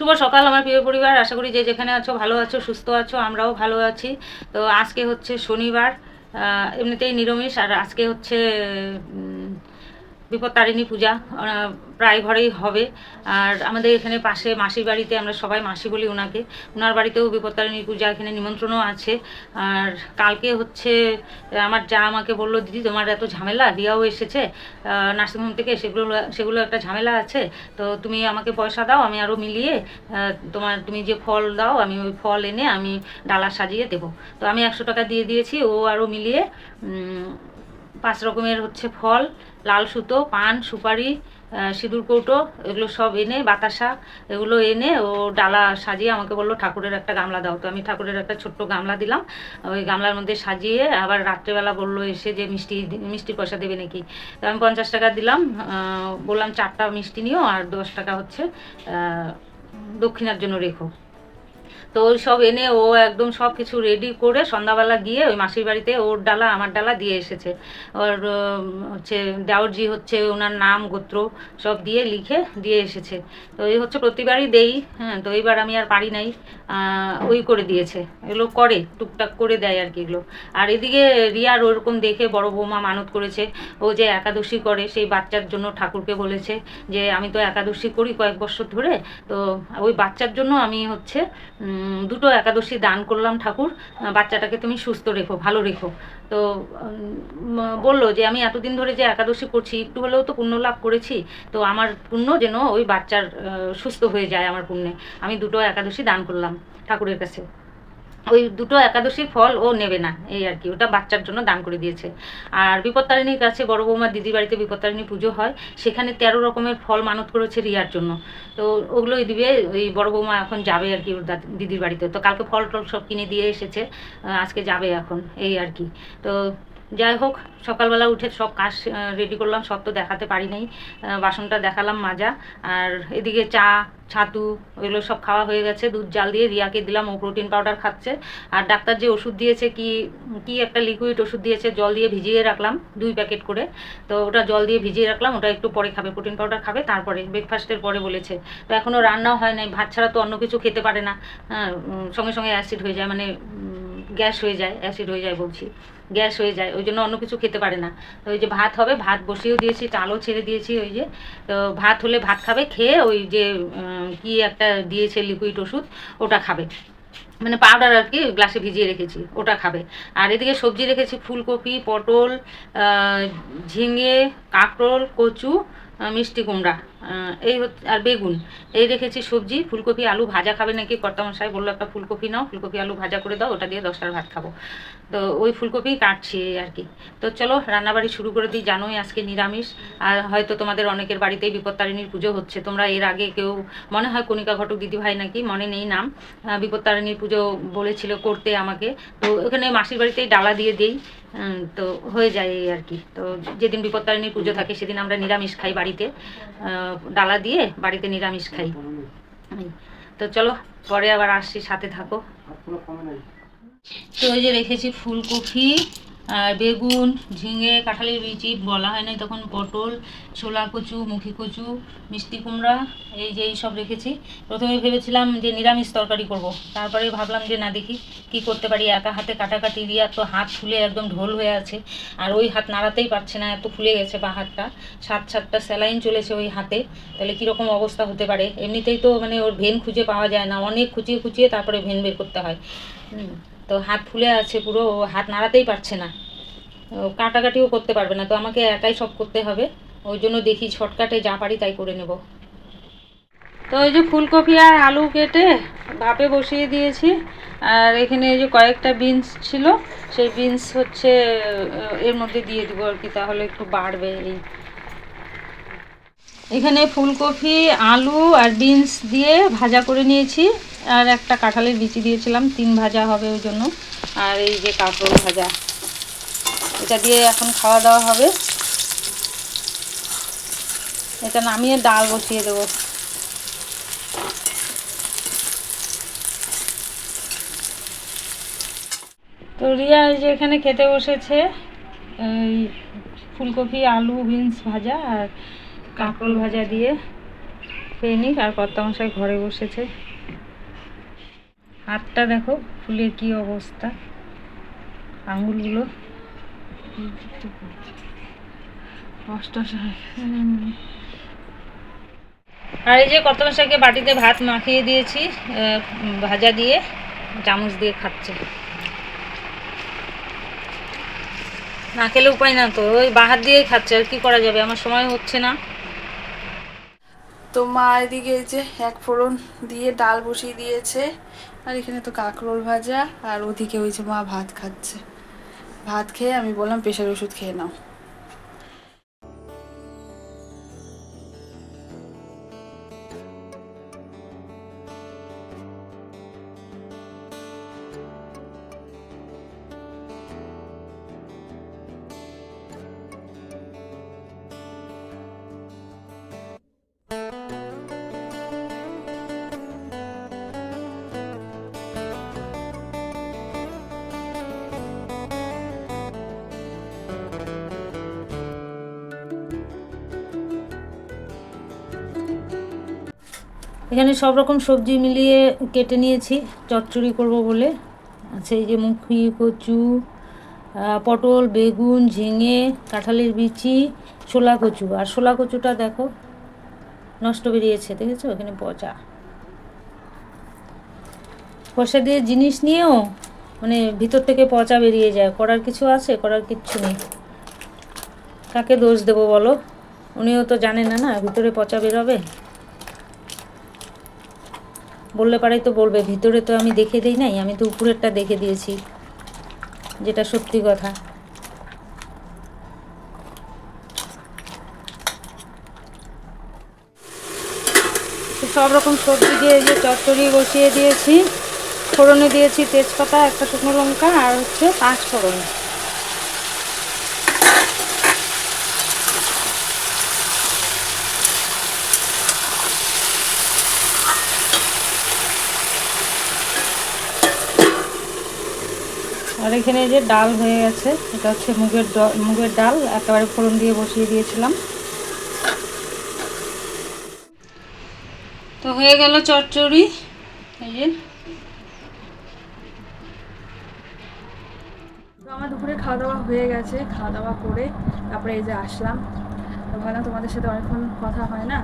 শুভ সকাল আমার প্রিয় পরিবার। আশা করি যে যেখানে আছো ভালো আছো, সুস্থ আছো, আমরাও ভালো আছি। তো আজকে হচ্ছে শনিবার এমনিতেই নিরামিষ, আর আজকে হচ্ছে বিপত্তারিণী পূজা প্রায় ঘরেই হবে। আর আমাদের এখানে পাশে মাসির বাড়িতে আমরা সবাই মাসি বলি ওনাকে ওনার বাড়িতেও বিপত্তারিণী পূজা, এখানে নিমন্ত্রণও আছে। আর কালকে হচ্ছে, আমার যা আমাকে বলল, দিদি, তোমার এত ঝামেলা, রিয়াও এসেছে নার্সিংহোম থেকে সেগুলো সেগুলো একটা ঝামেলা আছে, তো তুমি আমাকে পয়সা দাও, আমি আরও মিলিয়ে তোমার, তুমি যে ফল দাও, আমি ওই ফল এনে আমি ডালা সাজিয়ে দেবো। তো আমি একশো টাকা দিয়ে দিয়েছি, ও আরও মিলিয়ে পাঁচ রকমের হচ্ছে ফল, লাল সুতো, পান, সুপারি সিঁদুর কৌটো, এগুলো সব এনে, বাতাসা, এগুলো এনে ও ডালা সাজিয়ে আমাকে বলল, ঠাকুরের একটা গামলা দাও। তো আমি ঠাকুরের একটা ছোট্ট গামলা দিলাম। ওই গামলার মধ্যে সাজিয়ে আবার রাত্রেবেলা বলল এসে যে, মিষ্টি মিষ্টির পয়সা দেবে নাকি? তো আমি পঞ্চাশ টাকা দিলাম। বললাম, চারটা মিষ্টি নিও আর দশ টাকা হচ্ছে দক্ষিণার জন্য রেখো। তো ওই সব এনে ও একদম সব কিছু রেডি করে সন্ধ্যাবেলা গিয়ে ওই মাসির বাড়িতে ওর ডালা, আমার ডালা দিয়ে এসেছে। ওর হচ্ছে দেওরজি হচ্ছে, ওনার নাম, গোত্র সব দিয়ে লিখে দিয়ে এসেছে। তো এই হচ্ছে প্রতিবারই দেই হ্যাঁ তো এইবার আমি আর পারি নাই ওই করে দিয়েছে। এগুলো করে, টুকটাক করে দেয় আর কি এগুলো। আর এদিকে রিয়ার ওরকম দেখে বড় বৌমা মানত করেছে, ও যে একাদশী করে, সেই বাচ্চার জন্য ঠাকুরকে বলেছে যে, আমি তো একাদশী করি কয়েক বছর ধরে, তো ওই বাচ্চার জন্য আমি হচ্ছে দুটো একাদশী দান করলাম ঠাকুর। বাচ্চাটাকে তুমি সুস্থ রেখো, ভালো রেখো। তো বলল যে, আমি এতদিন ধরে যে একাদশী করছি, একটু হলেও তো পুণ্য লাভ করেছি। তো আমার পুণ্য যেন ওই বাচ্চার সুস্থ হয়ে যায় আমার পুণ্যে। আমি দুটো একাদশী দান করলাম ঠাকুরের কাছে। ওই দুটো একাদশীর ফল ও নেবে না, এই আর কি। ওটা বাচ্চার জন্য দান করে দিয়েছে। আর বিপত্তারিণীর কাছে বড় বৌমা দিদির বাড়িতে বিপত্তারিণী পুজো হয়, সেখানে তেরো রকমের ফল মানত করেছে রিয়ার জন্য। তো ওগুলোই দিবে, ওই বড় বৌমা এখন যাবে আর কি ওর দাদি- দিদির বাড়িতে। তো কালকে ফল টল সব কিনে দিয়ে এসেছে আজকে যাবে এখন, এই আর কি। তো যাই হোক, সকালবেলা উঠে সব কাজ রেডি করলাম, সব তো দেখাতে পারি নাই। বাসনটা দেখালাম মাজা, আর এদিকে চা, ছাতু, এগুলো সব খাওয়া হয়ে গেছে। দুধ জাল দিয়ে রিয়াকে দিলাম, ও প্রোটিন পাউডার খাচ্ছে। আর ডাক্তার যে ওষুধ দিয়েছে, কি কি একটা লিকুইড ওষুধ দিয়েছে, জল দিয়ে ভিজিয়ে রাখলাম, দুই প্যাকেট করে। তো ওটা জল দিয়ে ভিজিয়ে রাখলাম, ওটা একটু পরে খাবে প্রোটিন পাউডার খাবে, তারপরে ব্রেকফাস্টের পরে বলেছে। তো এখনও রান্নাও হয় নাই, ভাত ছাড়া তো অন্য কিছু খেতে পারে না। সঙ্গে সঙ্গে অ্যাসিড হয়ে যায় মানে গ্যাস হয়ে যায়, অ্যাসিড হয়ে যায় বলছি। গ্যাস হয়ে যায়, ওই জন্য অন্য কিছু খেতে পারে না। ওই যে ভাত হবে, ভাত বসিয়েও দিয়েছি, চালও ছেড়ে দিয়েছি ওই যে। তো ভাত হলে ভাত খাবে, খেয়ে ওই যে কি একটা দিয়েছে লিকুইড ওষুধ, ওটা খাবে। মানে পাউডার আর কি গ্লাসে ভিজিয়ে রেখেছি, ওটা খাবে। আর এদিকে সবজি রেখেছি, ফুলকপি, পটল ঝিঙে, কাঁকরোল, কচু মিষ্টি কুমড়া। এই আর বেগুন। এই রেখেছি সবজি, ফুলকপি, আলু ভাজা খাবে নাকি কর্তামশাই? বলল, একটা ফুলকপি নাও, ফুলকপি, আলু ভাজা করে দাও, ওটা দিয়ে দশটার ভাত খাব। তো ওই ফুলকপি কাটছি আর কি। তো চলো, রান্নাবাড়ি শুরু করে দিই, জানোই আজকে নিরামিষ। আর হয়তো তোমাদের অনেকের বাড়িতেই বিপত্তারিণীর পুজো হচ্ছে। তোমরা এর আগে কেউ মনে হয় কণিকা ঘটক দিদিভাই নাকি, মনে নেই নাম। বিপত্তারিণীর পুজো বলেছিল করতে আমাকে। তো ওখানে মাসির বাড়িতেই ডালা দিয়ে দিই। তো হয়ে যায় আর কি। তো যেদিন বিপত্তারিণীর পুজো থাকে, সেদিন আমরা নিরামিষ খাই বাড়িতে। ডালা দিয়ে বাড়িতে নিরামিষ খাই। তো চলো পরে আবার আসছি সাথে থাকো। তো ওই যে রেখেছি ফুলকপি। বেগুন, ঝিঙে, কাঁঠালের বিচি বলা হয় নাই তখন, পটল, ছোলা কচু, মুখি কচু, মিষ্টি কুমড়া, এই যে সব রেখেছি। প্রথমে ভেবেছিলাম যে নিরামিষ তরকারি করব। তারপরে ভাবলাম যে না দেখি কি করতে পারি, একা হাতে কাটাকাটি দিয়ে তো হাত ফুলে একদম ঢোল হয়ে আছে, আর ওই হাত নাড়াতেই পারছে না, এত ফুলে গেছে বা হাতটা। সাত সাতটা স্যালাইন চলেছে ওই হাতে, তাহলে কীরকম অবস্থা হতে পারে? এমনিতেই তো মানে ওর ভেন খুঁজে পাওয়া যায় না, অনেক খুঁচিয়ে খুঁচিয়ে তারপরে ভেন বের করতে হয়। তো হাত ফুলে আছে পুরো হাত নাড়াতেই পারছে না। কাটাকাটিও করতে পারবে না, তো আমাকে একাই সব করতে হবে। ওই জন্য দেখি শর্টকাটে যা পারি তাই করে নেব। তো ওই যে ফুলকপি আর আলু কেটে ভাপে বসিয়ে দিয়েছি। আর এখানে এই যে কয়েকটা বিনস ছিল, সেই বিনস হচ্ছে এর মধ্যে দিয়ে দিব আর কি, তাহলে একটু বাড়বে এই। এখানে ফুলকপি, আলু আর বিনস দিয়ে ভাজা করে নিয়েছি। আর একটা কাঁঠালের বিচি দিয়েছিলাম, তিন ভাজা হবে ওই জন্য। আর এই যে কাঁকরোল ভাজা, এটা দিয়ে এখন খাওয়া দাওয়া হবে। এটা নামিয়ে ডাল বসিয়ে দেবো। তো রিয়া এই যে এখানে খেতে বসেছে, এই ফুলকপি, আলু, বিনস ভাজা আর কাঁকরোল ভাজা দিয়ে। খেয়ে নিক, আর কর্তামশাই ঘরে বসেছে। হাতটা দেখো ফুলের কি অবস্থা? আঙুলগুলো? আর এই যে কর্তামশাইকে বাটিতে ভাত মাখিয়ে দিয়েছি ভাজা দিয়ে চামচ দিয়ে খাচ্ছে। না খেলে উপায় না তো ওই বাহার দিয়েই খাচ্ছে আর কি করা যাবে? আমার সময় হচ্ছে না। তো মা এদিকে এই যে এক ফোড়ন দিয়ে ডাল বসিয়ে দিয়েছে, আর এখানে তো কাঁকরোল ভাজা, আর ওদিকে ওই যে মা ভাত খাচ্ছে। ভাত খেয়ে আমি বললাম প্রেশার ওষুধ খেয়ে নাও। এখানে সব রকম সবজি মিলিয়ে কেটে নিয়েছি, চচ্চড়ি করব বলে। আছে এই যে মুখি, কচু পটল, বেগুন, ঝিঙে, কাঁঠালের বিচি শোলা কচু। আর শোলা কচুটা দেখো, নষ্ট বেরিয়েছে, দেখেছ? এখানে পচা। পয়সা দিয়ে জিনিস নিয়েও মানে ভিতর থেকে পচা বেরিয়ে যায়। করার কিছু আছে? করার কিচ্ছু নেই। কাকে দোষ দেবো বলো? উনিও তো জানে না না? ভিতরে পচা বেরোবে? বললে পারেই তো বলবে, ভিতরে তো আমি দেখে দিই নাই, আমি তো উপরেরটা দেখে দিয়েছি, যেটা সত্যি কথা। সব রকম সবজি দিয়ে যে চচ্চড়ি বসিয়ে দিয়েছি, ফোড়নে দিয়েছি তেজপাতা, একটা শুকনো লঙ্কা, আর হচ্ছে পাঁচ ফোড়ন আর এখানে যে ডাল হয়ে গেছে, এটা হচ্ছে মুগের মুগের ডাল, একেবারে ফোড়ন দিয়ে বসিয়ে দিয়েছিলাম। তো হয়ে গেল চচ্চড়ি, এই যে। আমার দুপুরে খাওয়া দাওয়া হয়ে গেছে, খাওয়া দাওয়া করে তারপরে এই যে আসলাম। ভাবলাম তোমাদের সাথে অনেকক্ষণ কথা হয় না?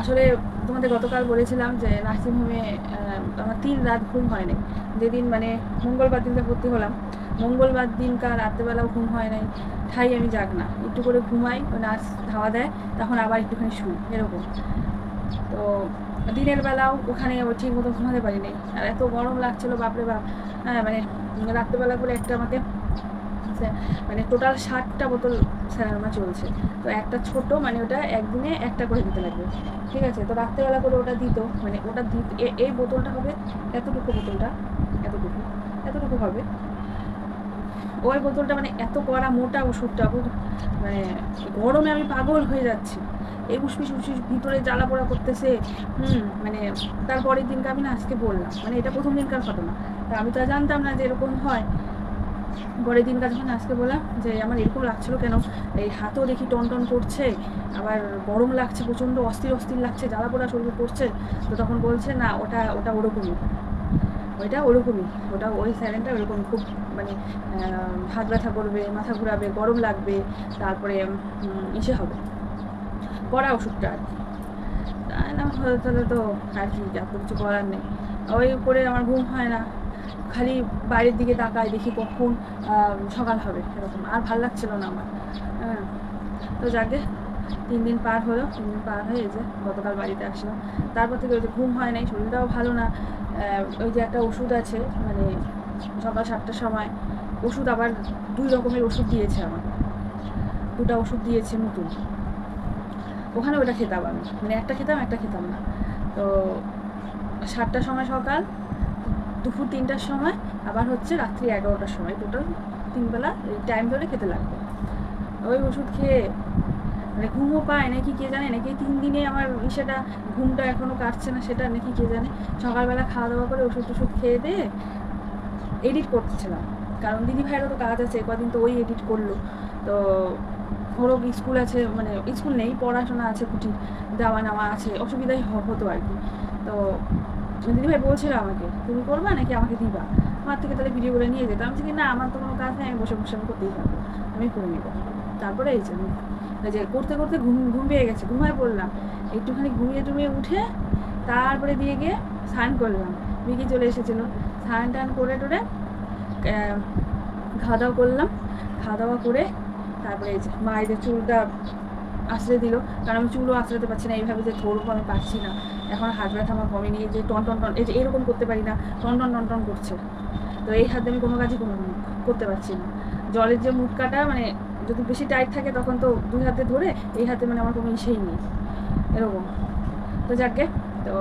আসলে তোমাদের গতকাল বলেছিলাম যে নার্সিংহোমে আমার তিন রাত ঘুম হয় নাই যেদিন মানে মঙ্গলবার দিনকে ভর্তি হলাম, মঙ্গলবার দিনকার রাত্রেবেলাও ঘুম হয় নাই, ঠাই আমি যাক না। একটু করে ঘুমাই নার্স ধাওয়া দেয়, তখন আবার একটুখানি শুই, এরকম। তো দিনের বেলাও ওখানে ঠিক মতো ঘুমাতে পারি নাই। আর এত গরম লাগছিল, বাপরে বাপ। হ্যাঁ মানে রাত্রেবেলা করে একটা আমাকে মানে টোটাল ষাটটা বোতল স্যালারমা চলছে। তো একটা ছোট মানে ওটা একদিনে একটা করে দিতে লাগবে। ঠিক আছে? তো রাত্রেবেলা করে ওটা দিত মানে ওটা দিত এই বোতলটা হবে, এতটুকু বোতলটা। এতটুকু এতটুকু হবে। ওই বোতলটা মানে এত কড়া, মোটা ওষুধটা মানে গরমে আমি পাগল হয়ে যাচ্ছি। এই উসপিস উসপিস ভিতরে জ্বালা পোড়া করতেছে, হুম মানে তারপরের দিনকে আমি না আজকে বললাম মানে এটা প্রথম দিনকার ঘটনা। তা আমি তো আর জানতাম না যে এরকম হয়। পরের দিনকার যখন আজকে বললাম যে আমার এরকম লাগছিল কেন, এই হাতও দেখি টন টন করছে, আবার গরম লাগছে, প্রচণ্ড অস্থির অস্থির লাগছে, জ্বালা পোড়া শরীরে পড়ছে তো তখন বলছে না, ওটা ওটা ওরকমই। ওইটা ওরকমই, ওটা ওই স্যালেনটা ওরকম খুব মানে হাত ব্যথা করবে, মাথা ঘোরাবে, গরম লাগবে, তারপরে ইসে হবে। কড়া ওষুধটা আর কি। তাই না, তাহলে তো আর কি এত কিছু করার নেই। ওই করে আমার ঘুম হয় না। খালি বাইরের দিকে তাকাই, দেখি কখন সকাল হবে এরকম। আর ভালো লাগছিল না আমার। হ্যাঁ তো যাকে, তিন দিন পার হলো, তিন দিন পার হয়ে যে গতকাল বাড়িতে আসলাম। তারপর থেকে ওই যে ঘুম হয় নাই, শরীরটাও ভালো না। ওই যে একটা ওষুধ আছে মানে সকাল সাতটার সময় ওষুধ আবার দুই রকমের ওষুধ দিয়েছে আমার। দুটা ওষুধ দিয়েছে নতুন। ওখানে ওটা খেতাম আমি। মানে একটা খেতাম একটা খেতাম না। তো সাতটার সময় সকাল, দুপুর তিনটার সময়, আবার হচ্ছে রাত্রি এগারোটার সময়। টোটাল তিনবেলা টাইম ধরে খেতে লাগবে। ওই ওষুধ খেয়ে মানে ঘুমও পায় নাকি কে জানে? নাকি তিন দিনে আমার সেটা ঘুমটা এখনও কাটছে না সেটা নাকি কে জানে? সকালবেলা খাওয়া দাওয়া করে ওষুধ টষুধ খেয়ে দিয়ে এডিট করতেছিলাম। কারণ দিদি ভাইয়েরও তো কাজ আছে, কদিন তো ওই এডিট করল। তো ওরও স্কুল আছে মানে স্কুল নেই, পড়াশোনা আছে কুটি দেওয়া নেওয়া আছে, অসুবিধাই হতো আর কি। তো দিদিভাই বলছিল আমাকে, তুমি করবা নাকি আমাকে দিবা? আমার থেকে তাহলে ভিডিও করে নিয়ে যেতাম। কি, না, আমার তো কোনো কাজ নেই, আমি বসে বসে আমি করতেই পারব। আমি করে নিবো তারপরে এই যে যে করতে করতে ঘুম ঘুম পেয়ে গেছে, ঘুমায় পড়লাম। একটুখানি ঘুমিয়ে টুমিয়ে উঠে তারপরে দিয়ে গিয়ে স্নান করলাম। বিকি চলে এসেছিল। স্নান টান করে টোরে খাওয়া দাওয়া করলাম। খাওয়া দাওয়া করে তারপরে এই যে মায়েদের চুলটা আশ্রয় দিল। কারণ আমি চুলও আশ্রাতে পারছি না, এইভাবে যে ধরবো আমি পারছি না। এখন হাত ব্যথা আমার কমেনি যে টন টন টন, এই যে এরকম করতে পারি না, টন টন টন টন করছে। তো এই হাতে আমি কোনো কাজই কোনো করতে পারছি না। জলের যে মুটকাটা মানে যদি বেশি টাইট থাকে তখন তো দুই হাতে ধরে এই হাতে মানে আমার কোনো ইসেই নেই। এরকম। তো যাকে তো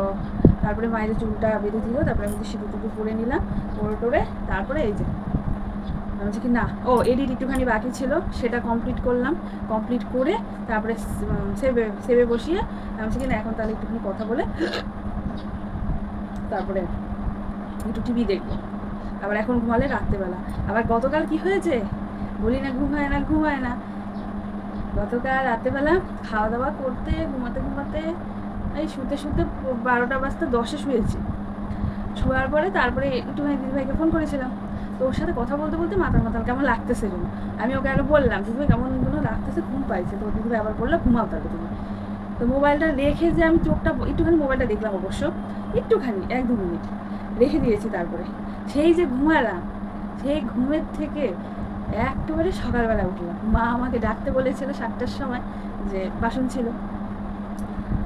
তারপরে মায়ের চুলটা বেঁধে দিল, তারপরে আমি সিঁদুর টুকু পরে নিলাম, পরে টোরে তারপরে এই যে। আমি কি, না, ও এডিট একটুখানি বাকি ছিল, সেটা কমপ্লিট করলাম কমপ্লিট করে তারপরে সেবে সেবে বসিয়ে আমি কি, না, এখন তাহলে একটুখানি কথা বলে তারপরে একটু টিভি দেখব। আবার এখন ঘুমালে রাত্রেবেলা। আবার গতকাল কি হয়েছে? বলি না ঘুম হয় না ঘুম হয় না। গতকাল রাত্রেবেলা খাওয়া দাওয়া করতে, ঘুমাতে ঘুমাতে এই শুতে শুতে বারোটা বাজতে দশে শুয়েছি। শোয়ার পরে তারপরে একটু একটুখানি দিদিভাইকে ফোন করেছিলাম। তো ওর সাথে কথা বলতে বলতে মাথার মাথাল কেমন লাগতেছে যেন? আমি ওকে আরও বললাম, দিদিভাই কেমন যেন লাগতেছে, ঘুম পাইছে। তো দিদিভাই আবার বলল, ঘুমাও তাহলে তুমি। তো মোবাইলটা রেখে যে আমি চোখটা, একটুখানি মোবাইলটা দেখলাম অবশ্য, একটুখানি, এক দু মিনিট রেখে দিয়েছি তারপরে। সেই যে ঘুমালাম, সেই ঘুমের থেকে একেবারে সকালবেলা উঠলাম। মা আমাকে ডাকতে বলেছিল সাতটার সময় যে, বাসন ছিল।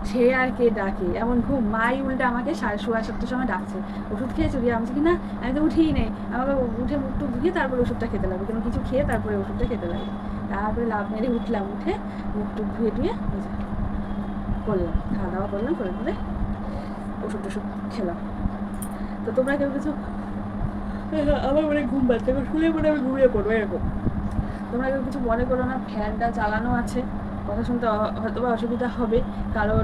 সে আর কে ডাকে? এমন ঘুম। মাই উল্টে আমাকে সাড়ে সোয়া সাতটার সময় ডাকছে। ওষুধ খেয়েছো রিয়া আমি কি, না, আমি তো উঠেই নেই আমাকে উঠে মুখ টুক ধুয়ে তারপরে ওষুধটা খেতে লাগবে কোনো কিছু খেয়ে তারপরে ওষুধটা খেতে লাগবে তারপরে লাভ মেরে উঠলাম উঠে মুখ টুক ধুয়ে এই করলাম। খাওয়া দাওয়া করলাম, করে করে ওষুধ টষুধ খেলাম। তো তোমরা কেউ কিছু আমার মনে ঘুম পাচ্ছে। শুলে পরে আমি ঘুমিয়ে পড়ব, এরকম। তোমরা কেউ কিছু মনে করো না, ফ্যানটা চালানো আছে। কথা শুনতে হয়তো বা অসুবিধা হবে, কারণ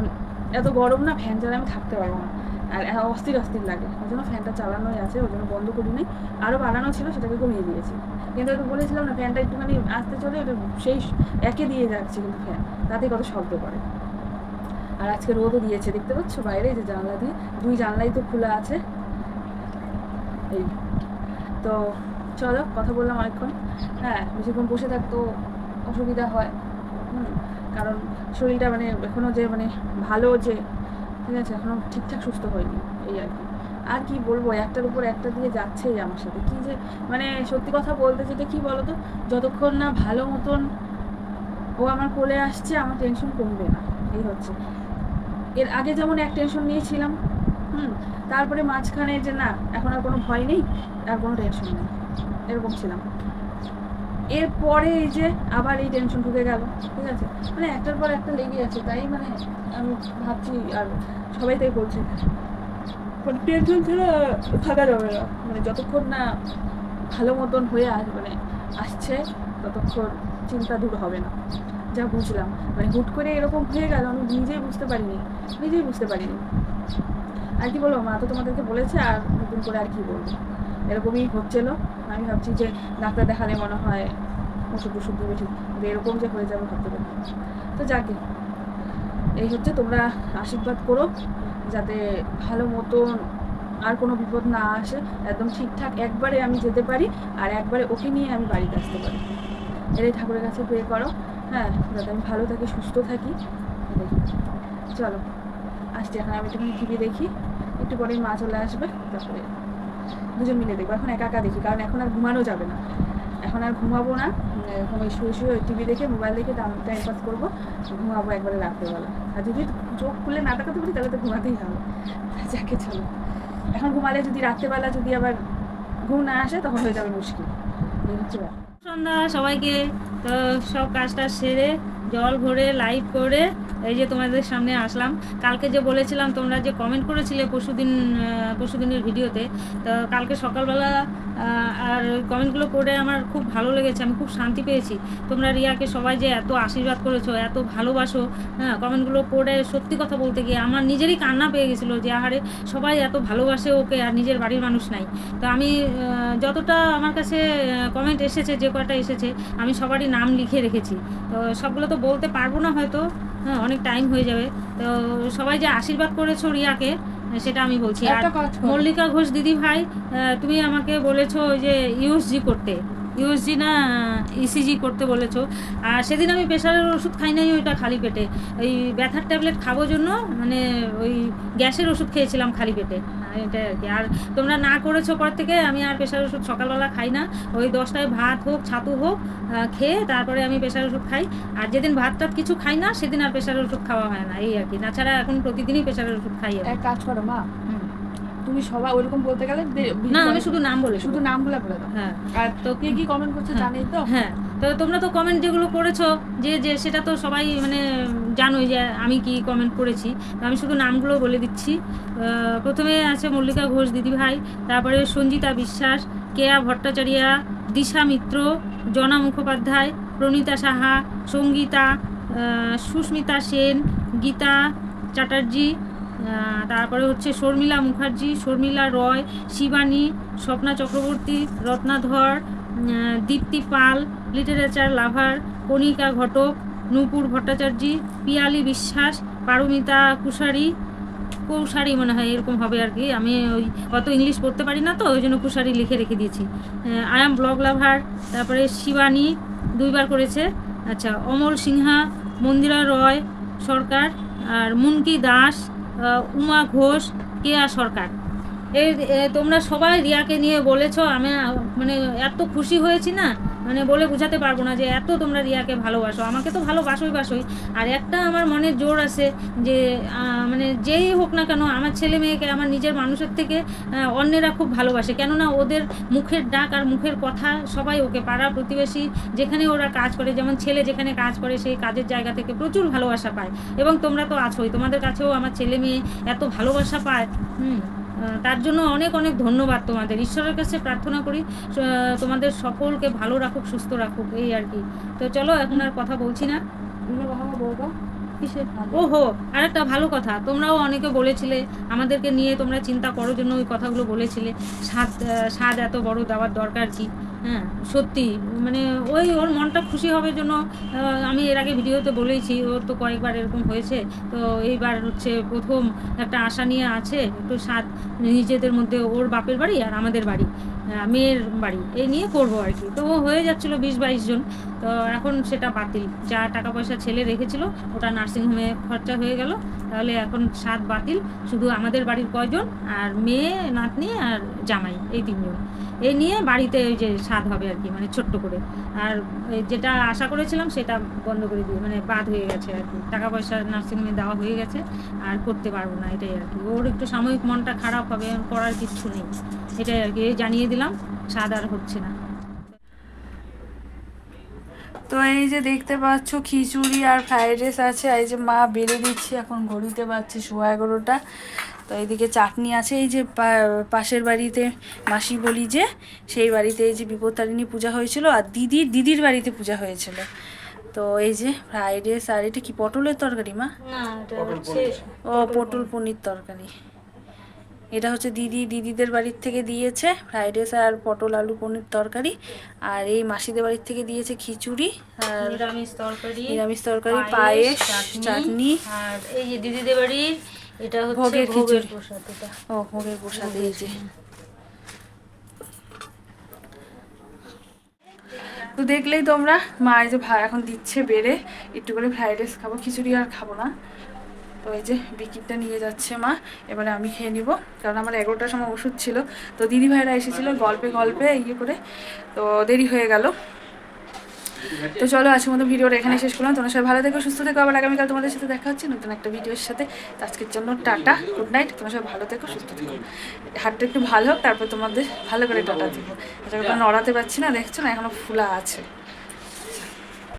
এত গরম না, ফ্যান চালালে আমি থাকতে পারব না। আর অস্থির অস্থির লাগে। ওই জন্য ফ্যানটা চালানোই আছে, ওই জন্য বন্ধ করি নাই আরও বাড়ানো ছিল, সেটাকে কমিয়ে দিয়েছি। কিন্তু একটু বলেছিলাম না, ফ্যানটা একটুখানি আসতে চলে ওটা সেই একে দিয়ে যাচ্ছে কিন্তু ফ্যান। তাতে কত শব্দ করে। আর আজকে রোদও দিয়েছে, দেখতে পাচ্ছ বাইরে? যে জানলা দিয়ে, দুই জানলাই তো খোলা আছে। এই তো চলো, কথা বললাম অনেকক্ষণ। হ্যাঁ বেশিক্ষণ বসে থাকতো অসুবিধা হয়। কারণ শরীরটা মানে এখনও যে মানে ভালো যে, ঠিক আছে এখনও ঠিকঠাক সুস্থ হয়নি, এই আর কি। আর কি বলব, একটার উপর একটা দিয়ে যাচ্ছেই আমার সাথে। কি যে মানে সত্যি কথা বলতে যেটা কি বলতো, যতক্ষণ না ভালো মতন ও আমার কোলে আসছে, আমার টেনশন কমবে না, এই হচ্ছে। এর আগে যেমন এক টেনশন নিয়েছিলাম হুম, তারপরে মাঝখানে যে না, এখন আর কোনো ভয় নেই, আর কোনো টেনশন নেই, এরকম ছিলাম। এরপরে এই যে আবার এই টেনশন ঢুকে গেল, ঠিক আছে? মানে একটার পর একটা লেগে আছে, তাই মানে আমি ভাবছি আর সবাই তাই বলছে। মানে টেনশন ছাড়া থাকা যাবে না মানে যতক্ষণ না ভালো মতন হয়ে আস মানে আসছে, ততক্ষণ চিন্তা দূর হবে না, যা বুঝলাম। মানে হুট করে এরকম হয়ে গেল, আমি নিজেই বুঝতে পারিনি, নিজেই বুঝতে পারিনি। আর কি বলব, মা তো তোমাদেরকে বলেছে আর নতুন করে আর কি বলব। এরকমই হচ্ছিল। আমি ভাবছি যে ডাক্তার দেখালে মনে হয় ওষুধ ওষুধ দেবে ঠিক। এরকম যে হয়ে যাবে ভাবতে পারি তো যাকে এই হচ্ছে তোমরা আশীর্বাদ করো, যাতে ভালো মতন আর কোনো বিপদ না আসে। একদম ঠিকঠাক একবারে আমি যেতে পারি আর একবারে ওকে নিয়ে আমি বাড়িতে আসতে পারি। এটাই ঠাকুরের কাছে প্রে করো। হ্যাঁ যাতে আমি ভালো থাকি, সুস্থ থাকি। চলো, আসছি। এখন আমি একটুখানি টিভি দেখি। একটু পরেই মা চলে আসবে, তারপরে দুজন মিলে দেখব। এখন একা একা দেখি, কারণ এখন আর ঘুমানো যাবে না। এখন আর ঘুমাবো না ওই শুয়ে শুয়ে টিভি দেখে মোবাইল দেখে টাইম পাস করব, ঘুমাবো একবারে রাত্রেবেলা। আর যদি চোখ খুলে না তাকাতে পারি, তাহলে তো ঘুমাতেই হবে। যাকে চলো। এখন ঘুমালে যদি রাত্রেবেলা যদি আবার ঘুম না আসে, তখন হয়ে যাবে মুশকিল। সন্ধ্যা, সবাইকে, তো সব কাজটা সেরে, জল ভরে লাইট করে এই যে তোমাদের সামনে আসলাম। কালকে যে বলেছিলাম তোমরা যে কমেন্ট করেছিলে পরশুদিন পরশুদিনের ভিডিওতে, তো কালকে সকালবেলা আর কমেন্টগুলো পড়ে আমার খুব ভালো লেগেছে, আমি খুব শান্তি পেয়েছি। তোমরা রিয়াকে সবাই যে এত আশীর্বাদ করেছ, এত ভালোবাসো হ্যাঁ কমেন্টগুলো পড়ে সত্যি কথা বলতে গিয়ে আমার নিজেরই কান্না পেয়ে গেছিল যে, আহারে, সবাই এত ভালোবাসে ওকে, আর নিজের বাড়ির মানুষ নাই। তো আমি যতটা আমার কাছে কমেন্ট এসেছে, যে কয়টা এসেছে, আমি সবারই নাম লিখে রেখেছি। তো সবগুলো তো বলতে পারব না হয়তো হ্যাঁ অনেক টাইম হয়ে যাবে। তো সবাই যে আশীর্বাদ করেছ রিয়াকে সেটা আমি বলছি। আর। মল্লিকা ঘোষ দিদি ভাই তুমি আমাকে বলেছ ওই যে ইউএসজি করতে। ইউএসজি না ইসিজি করতে বলেছ। আর সেদিন আমি প্রেশারের ওষুধ খাই নাই ওইটা খালি পেটে। ওই ব্যথার ট্যাবলেট খাব জন্য মানে ওই গ্যাসের ওষুধ খেয়েছিলাম খালি পেটে। আর এটা আর কি। আর তোমরা না করেছ পর থেকে আমি আর প্রেশার ওষুধ সকালবেলা খাই না। ওই দশটায় ভাত হোক ছাতু হোক খেয়ে তারপরে আমি প্রেশার ওষুধ খাই। আর যেদিন ভাত টাত কিছু খাই না সেদিন আর প্রেশারের ওষুধ খাওয়া হয় না এই আর কি। তাছাড়া এখন প্রতিদিনই প্রেশারের ওষুধ খাই। এক কাজ করো মা তুমি সবাই ওইরকম বলতে গেলে না আমি শুধু নাম বলে শুধু নামগুলো বলে দাও। হ্যাঁ। আর তো কে কি কমেন্ট করছে। জানেই তো হ্যাঁ। তো তোমরা তো কমেন্ট যেগুলো করেছ, যে যে, সেটা তো সবাই মানে জানোই যে, আমি কি কমেন্ট করেছি। তো আমি শুধু নামগুলো বলে দিচ্ছি। প্রথমে আছে মল্লিকা ঘোষ দিদিভাই, তারপরে সঞ্জিতা বিশ্বাস, কেয়া ভট্টাচার্যা, দিশা মিত্র, জনা মুখোপাধ্যায়, প্রণীতা সাহা, সঙ্গীতা সুস্মিতা সেন, গীতা চ্যাটার্জি তারপরে হচ্ছে শর্মিলা মুখার্জি, শর্মিলা রয়, শিবানী, স্বপ্না চক্রবর্তী রত্নাধর দীপ্তি পাল লিটারেচার লাভার কণিকা ঘটক, নূপুর ভট্টাচার্য, পিয়ালি বিশ্বাস, পারমিতা কুশারি, কৌশারি মনে হয় এরকম হবে আর কি। আমি ওই অত ইংলিশ পড়তে পারি না তো, ওই জন্য কুশারি লিখে রেখে দিয়েছি। আই এম ব্লগ লাভার তারপরে শিবানী দুইবার করেছে। আচ্ছা অমল সিংহা মন্দিরা রয় সরকার, আর মুনকি দাস উমা ঘোষ, কেয়া সরকার। এই তোমরা সবাই রিয়াকে নিয়ে বলেছ, আমি মানে এত খুশি হয়েছি না মানে বলে বোঝাতে পারব না যে এত তোমরা রিয়াকে ভালোবাসো। আমাকে তো ভালোবাসোই বাসোই। আর একটা আমার মনে জোর আছে যে মানে যেই হোক না কেন, আমার ছেলে মেয়েকে, আমার নিজের মানুষের থেকে অন্যেরা খুব ভালোবাসে। কেননা ওদের মুখের ডাক আর মুখের কথা সবাই ওকে, পাড়া প্রতিবেশী যেখানে ওরা কাজ করে, যেমন ছেলে যেখানে কাজ করে, সেই কাজের জায়গা থেকে প্রচুর ভালোবাসা পায়। এবং তোমরা তো আছোই, তোমাদের কাছেও আমার ছেলে মেয়ে এত ভালোবাসা পায়। হুম। তার জন্য অনেক অনেক ধন্যবাদ তোমাদের। ঈশ্বরের কাছে প্রার্থনা করি তোমাদের সকলকে ভালো রাখুক সুস্থ রাখুক এই আর কি। তো চলো এখন আর কথা বলছি না। ও হো বলব। ওহো আর একটা ভালো কথা। তোমরাও অনেকে বলেছিলে আমাদেরকে নিয়ে তোমরা চিন্তা করো জন্য ওই কথাগুলো বলেছিলে। স্বাদ স্বাদ এত বড় দেওয়ার দরকার কি? হ্যাঁ সত্যি। মানে ওই ওর মনটা খুশি হবে জন্য আমি এর আগে ভিডিওতে বলেইছি, ওর তো কয়েকবার এরকম হয়েছে। তো এইবার হচ্ছে প্রথম একটা আশা নিয়ে আছে, একটু স্বাদ নিজেদের মধ্যে, ওর বাপের বাড়ি আর আমাদের বাড়ি মেয়ের বাড়ি। এই নিয়ে করব আর কি। তো ও হয়ে যাচ্ছিল বিশ বাইশ জন। তো এখন সেটা বাতিল। যা টাকা পয়সা ছেলে রেখেছিল, ওটা নার্সিংহোমে খরচা হয়ে গেল। তাহলে এখন সাত বাতিল। শুধু আমাদের বাড়ির কয়জন? আর মেয়ে, নাতনি আর জামাই, এই তিনজন। এই নিয়ে বাড়িতে ওই যে স্বাদ হবে আর কি মানে ছোট্ট করে। আর যেটা আশা করেছিলাম সেটা বন্ধ করে দিয়ে মানে বাদ হয়ে গেছে আর কি। টাকা পয়সা নার্সিংহোমে দেওয়া হয়ে গেছে, আর করতে পারব না, এটাই আর কি। ওর একটু সাময়িক মনটা খারাপ হবে করার কিচ্ছু নেই। এটাই আর কি জানিয়ে দিলাম, স্বাদ আর হচ্ছে না। তো এই যে দেখতে পাচ্ছ, খিচুড়ি আর ফ্রাইড রাইস আছে। এই যে মা বেড়ে দিচ্ছে, এখন ঘড়িতে পাচ্ছি সোয়া এগারোটা। তো এইদিকে চাটনি আছে এই যে পাশের বাড়িতে মাসি বলি যে সেই বাড়িতে এই যে বিপত্তারিণী পূজা হয়েছিল আর দিদির দিদির বাড়িতে পূজা হয়েছিল। তো এই যে ফ্রাইড রাইস আর এটা কি পটলের তরকারি মা? ও পটল পনির তরকারি। এটা হচ্ছে দিদি দিদিদের বাড়ির থেকে দিয়েছে ফ্রাইড রাইস আর পটল আলু পনির তরকারি। আর এই মাসিদের বাড়ির থেকে দিয়েছে খিচুড়ি আর নিরামিষ তরকারি নিরামিষ তরকারি পায়েস চাটনি। আর এই যে দিদিদের বাড়ির এটা হচ্ছে ভোগের খিচুড়ি। ও ভোগের প্রসাদ এই যে। তো দেখলেই তোমরা মা এই যে ভাই এখন দিচ্ছে বেড়ে একটু করে ফ্রাইড রাইস খাব খিচুড়ি আর খাব না। তো এই যে বিকিটটা নিয়ে যাচ্ছে মা এবারে আমি খেয়ে নিব কারণ আমার এগারোটার সময় ওষুধ ছিল। তো দিদি ভাইরা এসেছিল গল্পে গল্পে ইয়ে করে তো দেরি হয়ে গেল। তো চলো, আজকের মতো ভিডিওটা এখানে শেষ করলাম। তোমরা সবাই ভালো থেকো, সুস্থ থেকো। আবার আগামীকাল তোমাদের সাথে দেখা হচ্ছে নতুন একটা ভিডিওর সাথে। আজকের জন্য টাটা, গুড নাইট। তোমরা সবাই ভালো থেকো, সুস্থ থেকো। হাতটা একটু ভালো হোক, তারপর তোমাদের ভালো করে টাটা দিব। এটা নড়াতে পারছি না, দেখছ না? এখনও ফুলা আছে।